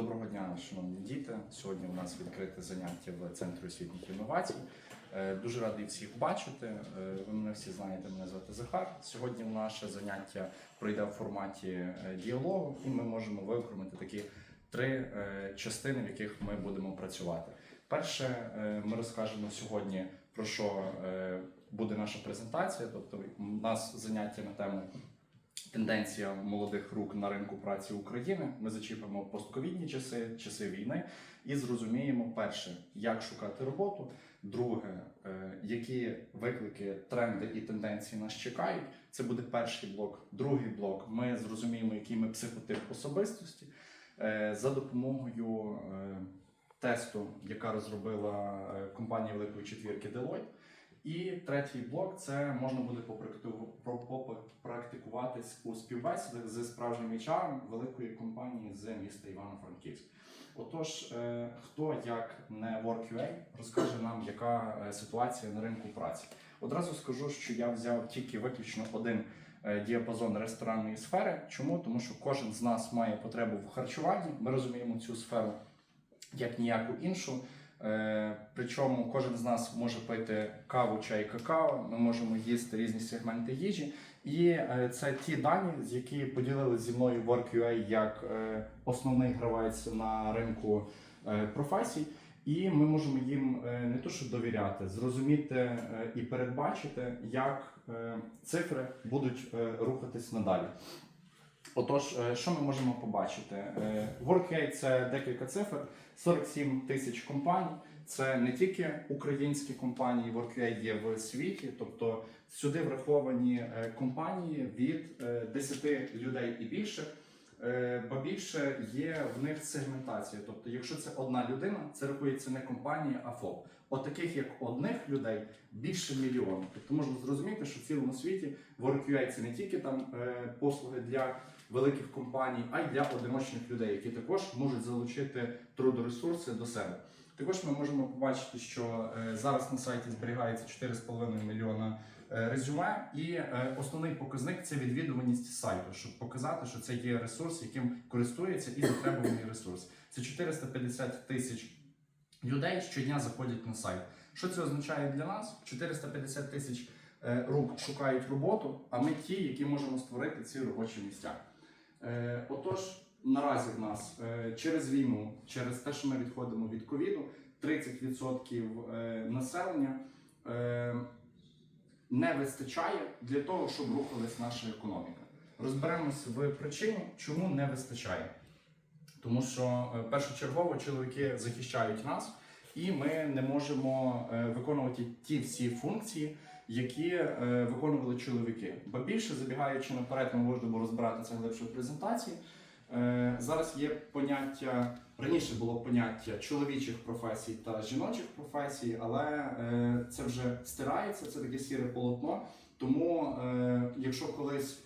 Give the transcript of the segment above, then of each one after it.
Доброго дня, шановні діти. Сьогодні у нас відкрите заняття в центрі освітніх інновацій. Е, Дуже радий всіх бачити. Е, Ви мене всі знаєте, мене звати Захар. Сьогодні наше заняття пройде в форматі е, діалогу, і ми можемо виокремити такі три частини, в яких ми будемо працювати. Перше, ми розкажемо сьогодні про що буде наша презентація. Тобто, у нас заняття на тему тенденція молодих рук на ринку праці України. Ми зачіпимо постковідні часи, часи війни, і зрозуміємо перше, як шукати роботу. Друге, е, які виклики, тренди і тенденції нас чекають. Це буде перший блок. Другий блок. Ми зрозуміємо, який ми психотип особистості Е, за допомогою е, тесту, яка розробила компанія Великої четвірки Deloitte. І третій блок це можна буде попрактикуватись у співбесідах з справжнім HR великої компанії з міста Івано-Франківськ. Отож, е, хто як не WorkUA розкаже нам, яка е, ситуація на ринку праці. Одразу скажу, що я взяв тільки виключно один е, діапазон ресторанної сфери. Чому? Тому що кожен з нас має потребу в харчуванні. Ми розуміємо цю сферу як ніяку іншу. Е, Причому кожен з нас може пити каву, чай, какао. Ми можемо їсти різні сегменти їжі. І е, це ті дані, які поділили зі мною WorkUA як е, основний гравець на ринку професій. І ми можемо їм не то, що довіряти, зрозуміти і передбачити, як цифри будуть рухатись надалі. Отож, що ми можемо побачити? WorkUA – це декілька цифр, 47 тисяч компаній. Це не тільки українські компанії, WorkUA є в світі, тобто сюди враховані е, компанії від е, 10 людей і більше. Е, Ба більше є в них сегментація. Тобто, якщо це одна людина, це рахується не компанія, а ФОП. От як одних людей більше мільйона. Тобто можна зрозуміти, що в цілому світі WorkUA – це не тільки там е, послуги для великих компаній, а й для одиночних людей, які також можуть залучити трудоресурси до себе. Також ми можемо побачити, що е, зараз на сайті зберігається 4,5 мільйона е, резюме, і е, основний показник це відвідуваність сайту, щоб показати, що це є ресурс, яким користується і затребуваний ресурс. Це 450 тисяч людей щодня заходять на сайт. Що це означає для нас? 450 тисяч рук шукають роботу, а ми ті, які можемо створити ці робочі місця. Е, Отож, наразі в нас е, через війну, через те, що ми відходимо від ковіду, 30% е, населення не вистачає для того, щоб рухалась наша економіка. Розберемось в причині, чому не вистачає. Тому що першочергово чоловіки захищають нас, і ми не можемо виконувати ті всі функції, які е, виконували чоловіки. Бо більше забігаючи наперед, ми можемо розбирати це глибше в презентації. Е, Зараз є поняття раніше було поняття чоловічих професій та жіночих професій, але е, це вже стирається, це таке сіре полотно. Тому, якщо колись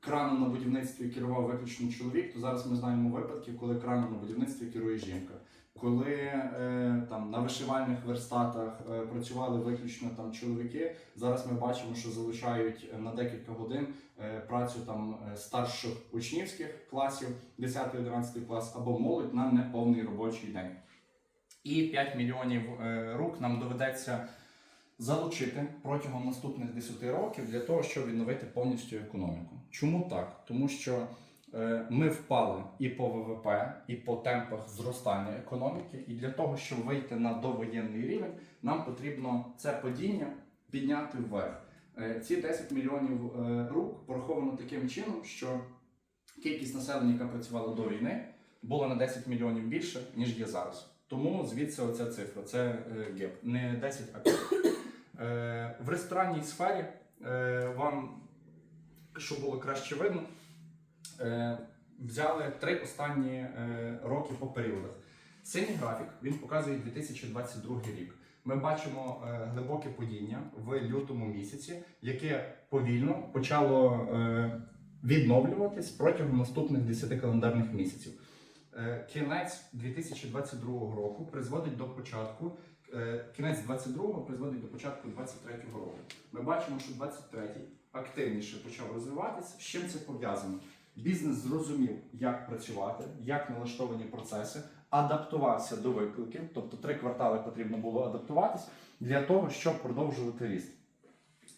краном на будівництві керував виключно чоловік, то зараз ми знаємо випадки, коли краном на будівництві керує жінка. Коли е, там на вишивальних верстатах е, працювали виключно там чоловіки, зараз ми бачимо, що залучають на декілька годин е, працю там е, старших учнівських класів, 10-11 клас або молодь на неповний робочий день. І 5 мільйонів е, рук нам доведеться залучити протягом наступних 10 років для того, щоб відновити повністю економіку. Чому так? Тому що е, ми впали і по ВВП, і по темпах зростання економіки, і для того, щоб вийти на довоєнний рівень, нам потрібно це падіння підняти вверх. Е, Ці 10 мільйонів е, рук пораховано таким чином, що кількість населення, яка працювала до війни, була на 10 мільйонів більше, ніж є зараз. Тому звідси оця цифра, це е, геп, не 10, а 5. Е, В ресторанній сфері е, вам, щоб було краще видно, е, взяли три останні е, роки по періодах. Синій графік він показує 2022 рік. Ми бачимо е, глибоке падіння в лютому місяці, яке повільно почало е, відновлюватись протягом наступних 10 календарних місяців. Е, Кінець 2022 року призводить до початку. е, Кінець 22-го призводить до початку 23-го року. Ми бачимо, що 23-й активніше почав розвиватися. З чим це пов'язано? Бізнес зрозумів, як працювати, як налаштовані процеси, адаптувався до викликів, тобто три квартали потрібно було адаптуватись для того, щоб продовжувати ріст.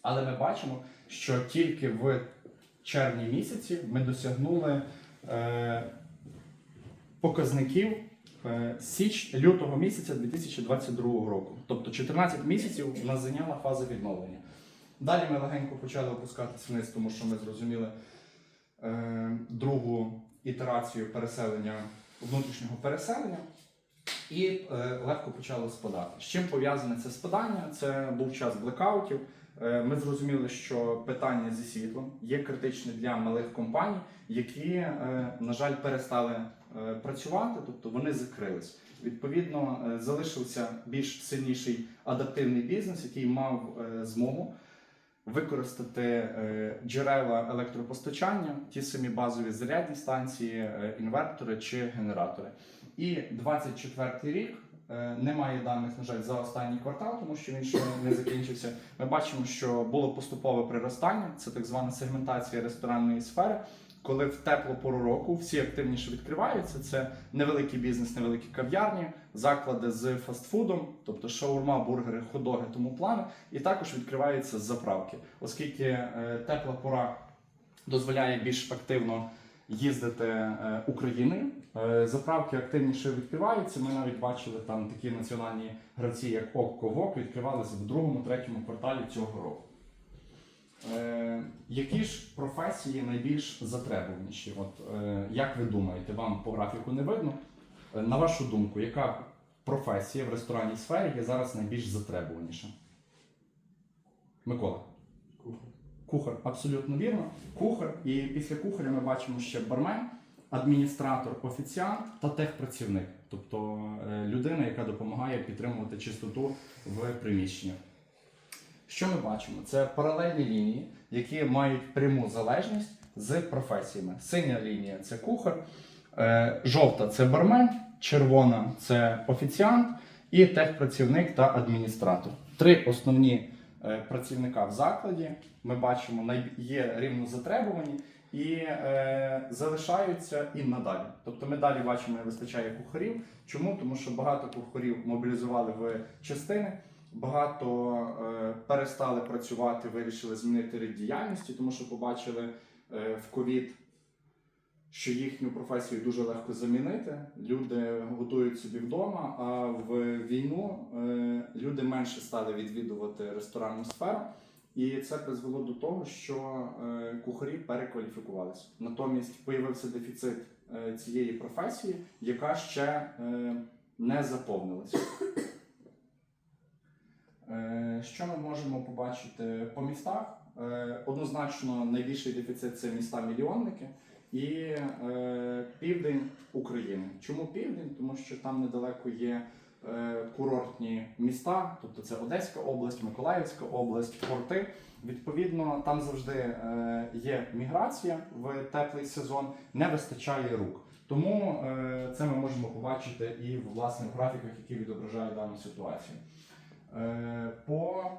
Але ми бачимо, що тільки в червні місяці ми досягнули е, показників е, січ лютого місяця 2022 року. Тобто 14 місяців у нас зайняла фаза відновлення. Далі ми легенько почали опускатися вниз, тому що ми зрозуміли другу ітерацію переселення внутрішнього переселення. І е, легко почало спадати. З чим пов'язане це спадання? Це був час блекаутів. Е, Ми зрозуміли, що питання зі світлом є критичне для малих компаній, які, е, на жаль, перестали е, працювати, тобто вони закрились. Відповідно, е, залишився більш сильніший адаптивний бізнес, який мав е, змогу використати е, джерела електропостачання, ті самі базові зарядні станції, е, інвертори чи генератори. І 24 рік е, немає даних, на жаль, за останній квартал, тому що він ще не закінчився. Ми бачимо, що було поступове приростання, це так звана сегментація ресторанної сфери. Коли в теплу пору року всі активніше відкриваються, це невеликий бізнес, невеликі кав'ярні, заклади з фастфудом, тобто шаурма, бургери, ходоги, тому плани, і також відкриваються заправки, оскільки е, тепла пора дозволяє більш активно їздити е, Україною. Е, Заправки активніше відкриваються. Ми навіть бачили там такі національні гравці, як Окко Вок, відкривалися в другому, третьому кварталі цього року. Е, які ж професії найбільш затребуваніші? От е, як ви думаєте, вам по графіку не видно? Е, на вашу думку, яка професія в ресторанній сфері є зараз найбільш затребуваніша? Микола. Кухар, Кухар, абсолютно вірно. Кухар, і після кухаря ми бачимо ще бармен, адміністратор, офіціант та техпрацівник, тобто е, людина, яка допомагає підтримувати чистоту в приміщеннях. Що ми бачимо? Це паралельні лінії, які мають пряму залежність з професіями. Синя лінія це кухар, е, жовта це бармен, червона це офіціант і техпрацівник та адміністратор. Три основні е, працівника в закладі ми бачимо є рівно затребувані і е, залишаються і надалі. Тобто ми далі бачимо, не вистачає кухарів. Чому? Тому що багато кухарів мобілізували в частини. Багато е, перестали працювати, вирішили змінити рід діяльності, тому що побачили е, в ковід, що їхню професію дуже легко замінити. Люди готують собі вдома, а в війну е, люди менше стали відвідувати ресторанну сферу. І це призвело до того, що е, кухарі перекваліфікувалися. Натомість появився дефіцит е, цієї професії, яка ще е, не заповнилася. Е, Що ми можемо побачити по містах? Е, Однозначно найбільший дефіцит це міста-мільйонники і е, південь України. Чому південь? Тому що там недалеко є курортні міста, тобто це Одеська область, Миколаївська область, порти. Відповідно, там завжди є міграція в теплий сезон, не вистачає рук. Тому це ми можемо побачити і в власних графіках, які відображають дану ситуацію. Е, По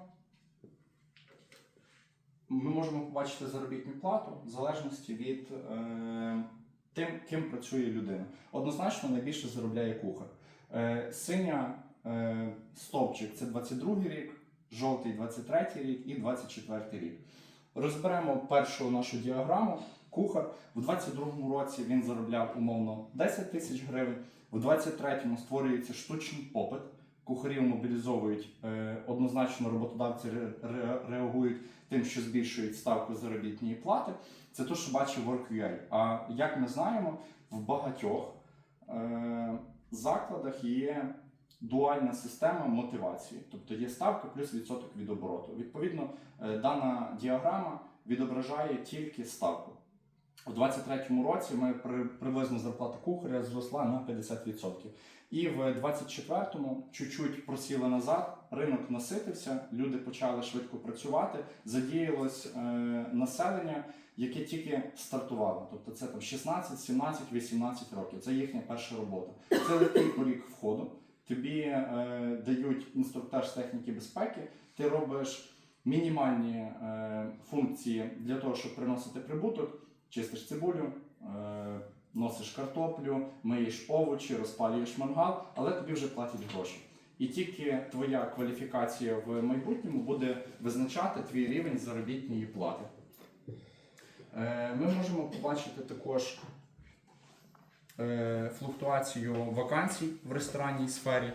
ми можемо побачити заробітну плату в залежності від е, тим, ким працює людина. Однозначно найбільше заробляє кухар. Е, синя е, стовпчик це 22 рік, жовтий 23 рік і 24 рік. Розберемо першу нашу діаграму. Кухар в 22-му році він заробляв умовно 10 тисяч гривень, в 23-му створюється штучний попит. Кухарів мобілізовують е, однозначно роботодавці ре- ре- реагують тим, що збільшують ставку заробітної плати. Це те, що бачив Work.ua. А як ми знаємо, в багатьох е, закладах є дуальна система мотивації, тобто є ставка плюс відсоток від обороту. Відповідно, е, дана діаграма відображає тільки ставку. У 23-му році ми приблизно зарплата кухаря зросла на 50%. І в 24-му чуть-чуть просіли назад, ринок наситився, люди почали швидко працювати, задіялось е, населення, яке тільки стартувало. Тобто це там 16, 17, 18 років. Це їхня перша робота. Це легкий поріг входу. Тобі е, дають інструктаж техніки безпеки, ти робиш мінімальні е, функції для того, щоб приносити прибуток, чистиш цибулю, е, носиш картоплю, миєш овочі, розпалюєш мангал, але тобі вже платять гроші. І тільки твоя кваліфікація в майбутньому буде визначати твій рівень заробітної плати. Е, Ми можемо побачити також е, флуктуацію вакансій в ресторанній сфері.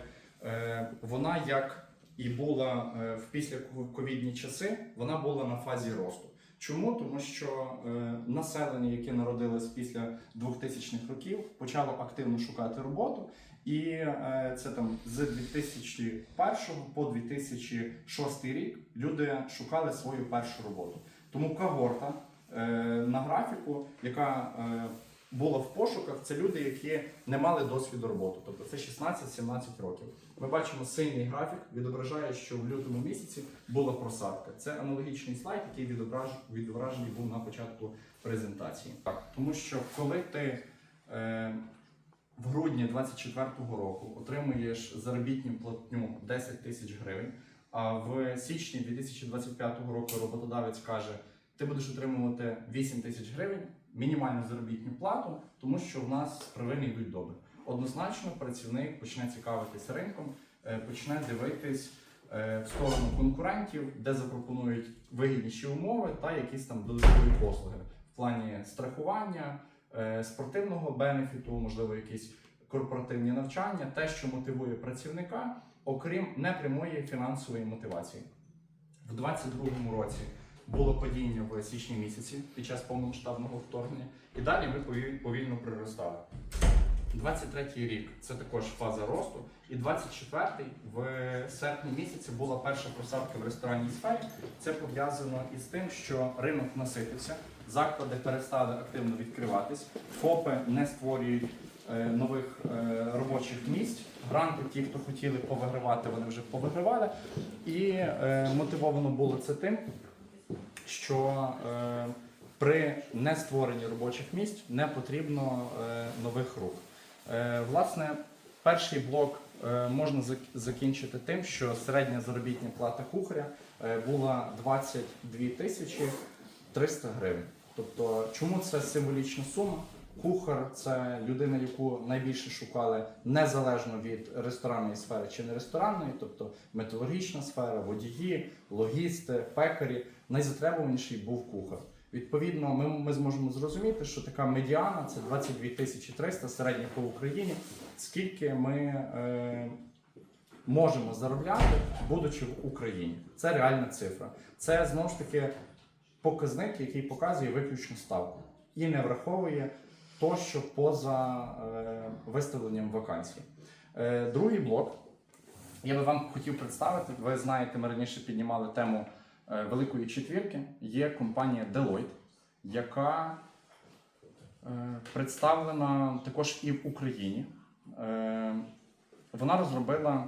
Вона як і була в післяковідні часи, вона була на фазі росту. Чому? Тому що е, населення, яке народилось після 2000-х років, почало активно шукати роботу, і е, це там з 2001 по 2006 рік люди шукали свою першу роботу. Тому когорта е, на графіку, яка е, була в пошуках, це люди, які не мали досвіду роботи, тобто це 16-17 років. Ми бачимо синій графік, відображає, що в лютому місяці була просадка. Це аналогічний слайд, який відображ... відображений був на початку презентації. Так, тому що коли ти е, в грудні 24-го року отримуєш заробітну платню 10 тисяч гривень, а в січні 2025 року роботодавець каже, ти будеш отримувати 8 тисяч гривень, мінімальну заробітну плату, тому що в нас справини йдуть добре. Однозначно, працівник почне цікавитись ринком, е, почне дивитись е, в сторону конкурентів, де запропонують вигідніші умови та якісь там додаткові послуги в плані страхування, е, спортивного бенефіту, можливо, якісь корпоративні навчання, те, що мотивує працівника, окрім непрямої фінансової мотивації. В 2022 році було падіння в січні місяці під час повномасштабного вторгнення, і далі ми повільно приростали. 23-й рік це також фаза росту, і 24-й в серпні місяці була перша просадка в ресторанній сфері. Це пов'язано із тим, що ринок наситився, заклади перестали активно відкриватись, ФОПи не створюють е, нових е, робочих місць. Гранти, ті, хто хотіли повигравати, вони вже повигравали. І е, мотивовано було це тим, що е, при нестворенні робочих місць не потрібно е, нових рук. Е, власне, перший блок е, можна закінчити тим, що середня заробітня плата кухаря е, була 22 тисячі 300 гривень. Тобто, чому це символічна сума? Кухар це людина, яку найбільше шукали незалежно від ресторанної сфери чи не ресторанної, тобто металургічна сфера, водії, логісти, пекарі. Найзатребуваніший був кухар. Відповідно, ми, ми зможемо зрозуміти, що така медіана це 22 тисячі 300 середньо по Україні. Скільки ми е, можемо заробляти, будучи в Україні. Це реальна цифра. Це знову ж таки показник, який показує виключну ставку і не враховує то, що поза е, виставленням вакансій. Е, другий блок. Я би вам хотів представити. Ви знаєте, ми раніше піднімали тему Великої четвірки. Є компанія Deloitte, яка е, представлена також і в Україні. Е, вона розробила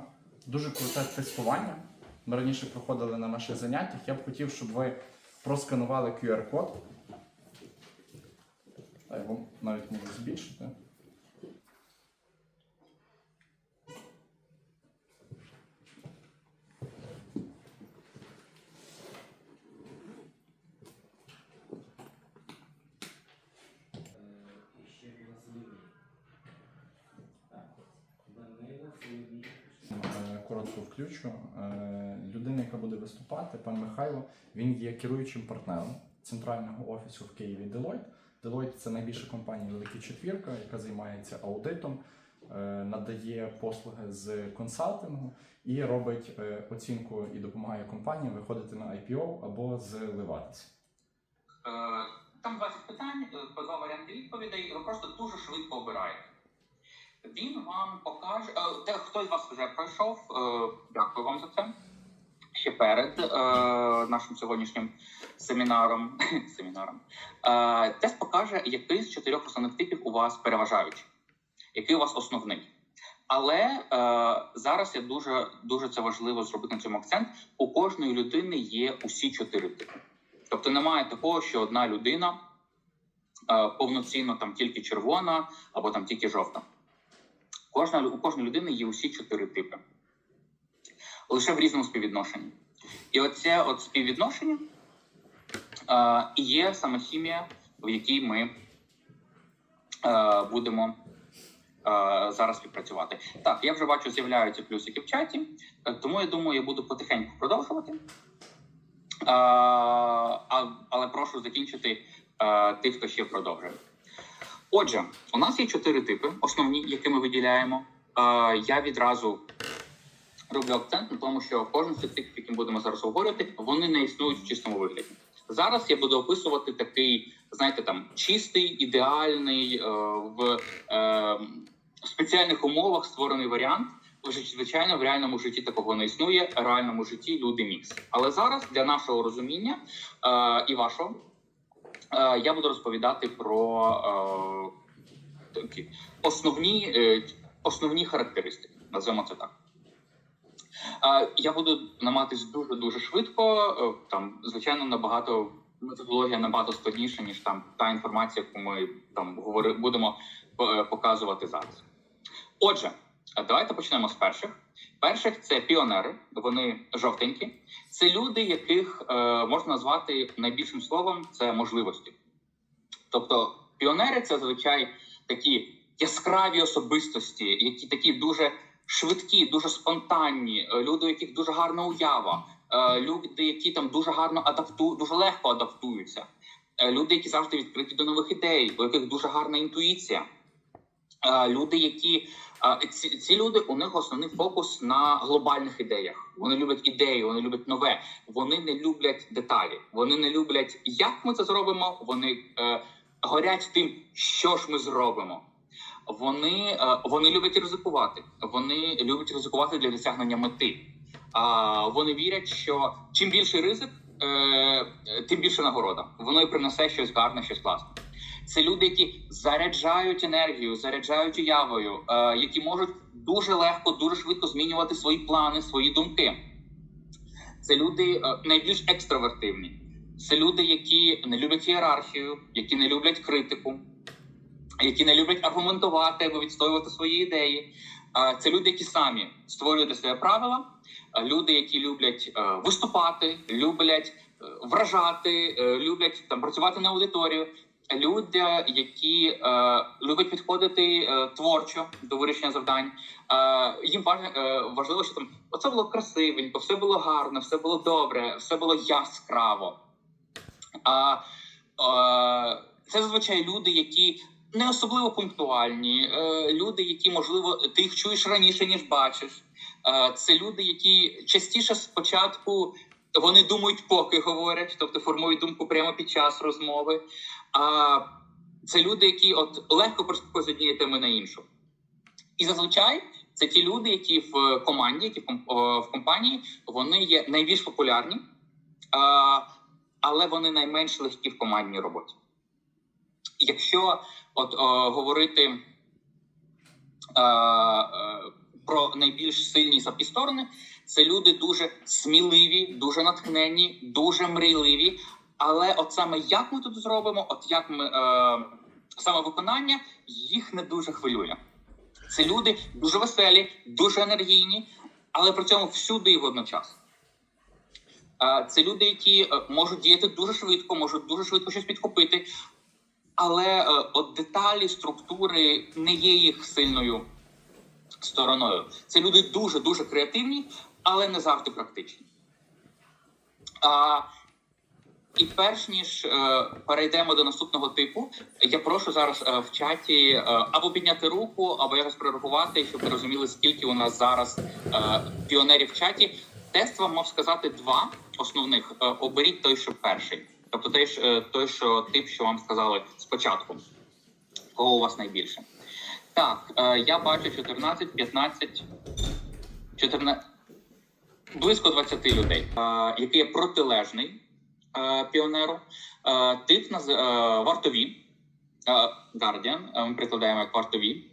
дуже круте тестування. Ми раніше проходили на наших заняттях. Я б хотів, щоб ви просканували QR-код. Я вам навіть можу збільшити. Е, Коротко включу. Е, Людина, яка буде виступати, пан Михайло, він є керуючим партнером центрального офісу в Києві Deloitte. Deloitte – це найбільша компанія Велика Четвірка, яка займається аудитом, е, надає послуги з консалтингу і робить е, оцінку і допомагає компаніям виходити на IPO або зливатися. Там 20 питань, по два варіанти відповідей, ви просто дуже швидко обираєте. Він вам покаже. е, Те, хтось з вас вже пройшов, е, дякую вам за це. Ще перед е, нашим сьогоднішнім семінаром. семінаром. Е, тест покаже, який з чотирьох основних типів у вас переважаючий, який у вас основний. Але е, зараз я дуже дуже це важливо зробити на цьому акцент. У кожної людини є усі чотири типи. Тобто немає такого, що одна людина е, повноцінно там тільки червона або там тільки жовта. Кожна, у кожної людини є усі чотири типи. Лише в різному співвідношенні. І оце от співвідношення е, і є саме хімія, в якій ми е, будемо е, зараз співпрацювати. Так, я вже бачу, з'являються плюсики в чаті, е, тому я думаю, я буду потихеньку продовжувати. Е, а, але прошу закінчити тих, хто ще продовжує. Отже, у нас є чотири типи, основні, які ми виділяємо. Е, я відразу роблю акцент на тому, що кожен з цих типів, яким будемо зараз говорити, вони не існують в чистому вигляді. Зараз я буду описувати такий, знаєте, там чистий, ідеальний е, в е, спеціальних умовах створений варіант. Звичайно, в реальному житті такого не існує. В реальному житті люди мікс. Але зараз для нашого розуміння е, і вашого я буду розповідати про е, такі основні, е, основні характеристики. Назвемо це так. Е, Я буду намагатись дуже дуже швидко. е, Там, звичайно, набагато методологія набагато складніша, ніж там та інформація, яку ми там говори, будемо е, показувати зараз. Отже, е, давайте почнемо з перших. Перших це піонери, вони жовтенькі. Це люди, яких е, можна назвати найбільшим словом це можливості. Тобто, піонери це зазвичай такі яскраві особистості, які такі дуже швидкі, дуже спонтанні, е, люди, у яких дуже гарна уява, е, люди, які там дуже гарно адаптують, дуже легко адаптуються, люди, які завжди відкриті до нових ідей, у яких дуже гарна інтуїція. Люди, які ці, ці люди, у них основний фокус на глобальних ідеях. Вони люблять ідеї, вони люблять нове. Вони не люблять деталі. Вони не люблять, як ми це зробимо. Вони е, горять тим, що ж ми зробимо. Вони, е, вони люблять ризикувати. Вони люблять ризикувати для досягнення мети. А вони вірять, що чим більший ризик, е, тим більше нагорода. Воно і принесе щось гарне, щось класне. Це люди, які заряджають енергію, заряджають уявою, е, які можуть дуже легко, дуже швидко змінювати свої плани, свої думки. Це люди е, найбільш екстравертивні. Це люди, які не люблять ієрархію, які не люблять критику, які не люблять аргументувати або відстоювати свої ідеї. Е, Це люди, які самі створюють себе правила, люди, які люблять виступати, люблять вражати, люблять там працювати на аудиторію. Люди, які е, люблять підходити е, творчо до вирішення завдань, е, їм важ, е, важливо, що там оце було красивенько, все було гарно, все було добре, все було яскраво. А, е, це зазвичай люди, які не особливо пунктуальні, е, люди, які, можливо, ти їх чуєш раніше, ніж бачиш. Е, це люди, які частіше спочатку вони думають, поки говорять, тобто формують думку прямо під час розмови. А це люди, які от легко перескакують з однієї теми на іншу. І зазвичай це ті люди, які в команді, які в компанії, вони є найбільш популярні, але вони найменш легкі в командній роботі. Якщо от говорити е, про найбільш сильні слабкі сторони, це люди дуже сміливі, дуже натхненні, дуже мрійливі. Але от саме як ми тут зробимо, от як ми е, саме виконання їх не дуже хвилює. Це люди дуже веселі, дуже енергійні, але при цьому всюди і водночас. Е, Це люди, які е, можуть діяти дуже швидко, можуть дуже швидко щось підхопити, але е, от деталі, структури не є їх сильною стороною. Це люди дуже дуже креативні, але не завжди практичні. А, і перш ніж е, перейдемо до наступного типу, я прошу зараз е, в чаті е, або підняти руку, або якось прорахувати, щоб ви розуміли, скільки у нас зараз е, піонерів в чаті. Тест вам мав сказати два основних. Е, оберіть той, що перший. Тобто той, е, той, що тип, що вам сказали спочатку. Кого у вас найбільше? Так, е, я бачу 14, 15, 14, близько 20 людей, який є протилежний піонеру. Тип наз... вартові, Guardian, ми прикладаємо як вартові.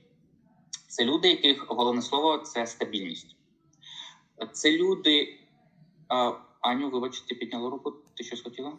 Це люди, яких головне слово це стабільність. Це люди. Аню, вибачте, підняла руку. Ти щось хотіла?